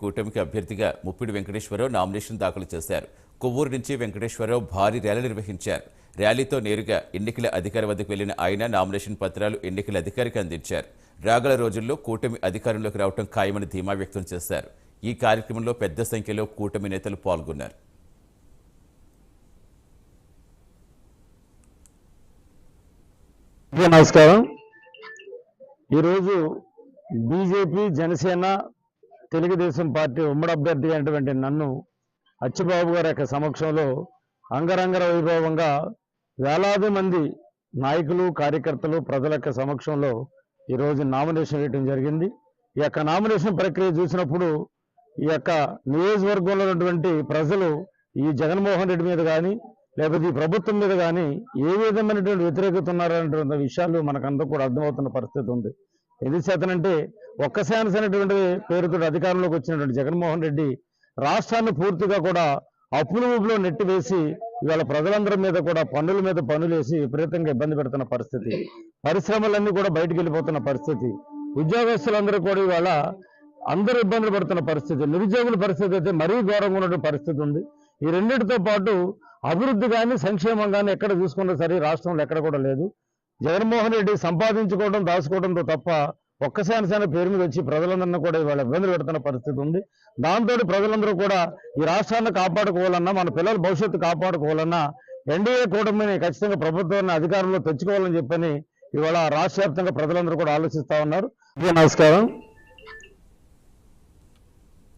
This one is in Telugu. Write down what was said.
కూటమికి అభ్యర్థిగా ముప్పిడి వెంకటేశ్వరరావు నామినేషన్ దాఖలు చేశారు. కొవ్వూరు నుంచి వెంకటేశ్వరరావు భారీ ర్యాలీ నిర్వహించారు. ర్యాలీతో నేరుగా ఎన్నికల అధికారి వద్దకు వెళ్ళిన ఆయన నామినేషన్ పత్రాలు ఎన్నికల అధికారికి అందించారు. రాగల రోజుల్లో కూటమి అధికారంలోకి రావడం ఖాయమని ధీమా వ్యక్తం చేశారు. ఈ కార్యక్రమంలో పెద్ద సంఖ్యలో కూటమి నేతలు పాల్గొన్నారు. నమస్కారం. ఈరోజు బీజేపీ జనసేన తెలుగుదేశం పార్టీ ఉమ్మడి అభ్యర్థి అయినటువంటి నన్ను అచ్చిబాబు గారి యొక్క సమక్షంలో అంగరంగర వైభవంగా వేలాది మంది నాయకులు కార్యకర్తలు ప్రజల యొక్క సమక్షంలో ఈరోజు నామినేషన్ వేయడం జరిగింది. ఈ యొక్క నామినేషన్ ప్రక్రియ చూసినప్పుడు ఈ యొక్క నియోజకవర్గంలో ఉన్నటువంటి ప్రజలు ఈ జగన్మోహన్ రెడ్డి మీద కానీ లేకపోతే ఈ ప్రభుత్వం మీద కానీ ఏ విధమైనటువంటి వ్యతిరేకత ఉన్నారనేటువంటి విషయాలు మనకందరూ కూడా అర్థమవుతున్న పరిస్థితి ఉంది. ఎందుచేతనంటే ఒక్క ఛాన్స్ అనేటువంటి పేరుతో అధికారంలోకి వచ్చినటువంటి జగన్మోహన్ రెడ్డి రాష్ట్రాన్ని పూర్తిగా కూడా అప్పుల ఊపులో నెట్టివేసి ఇవాళ ప్రజలందరి మీద కూడా పన్నుల మీద పన్నులు వేసి విపరీతంగా ఇబ్బంది పెడుతున్న పరిస్థితి. పరిశ్రమలన్నీ కూడా బయటికి వెళ్ళిపోతున్న పరిస్థితి. ఉద్యోగస్తులందరూ కూడా ఇవాళ అందరూ ఇబ్బందులు పడుతున్న పరిస్థితి. నిరుద్యోగుల పరిస్థితి అయితే మరీ ఘోరంగా ఉన్నటువంటి పరిస్థితి ఉంది. ఈ రెండింటితో పాటు అభివృద్ధి కానీ సంక్షేమం కానీ ఎక్కడ చూసుకున్నా సరే రాష్ట్రంలో ఎక్కడ కూడా లేదు. జగన్మోహన్ రెడ్డి సంపాదించుకోవడం దాచుకోవడంతో తప్ప ఒక్కసారి శానసేన పేరు మీద వచ్చి ప్రజలందరినీ కూడా ఇవాళ ఇబ్బందులు పెడుతున్న పరిస్థితి ఉంది. దాంతో ప్రజలందరూ కూడా ఈ రాష్ట్రాన్ని కాపాడుకోవాలన్నా మన పిల్లల భవిష్యత్తు కాపాడుకోవాలన్నా ఎన్డీఏ కూటమిని ఖచ్చితంగా ప్రభుత్వాన్ని అధికారంలో తెచ్చుకోవాలని చెప్పని ఇవాళ రాష్ట్ర ప్రజలందరూ కూడా ఆలోచిస్తా ఉన్నారు. నమస్కారం.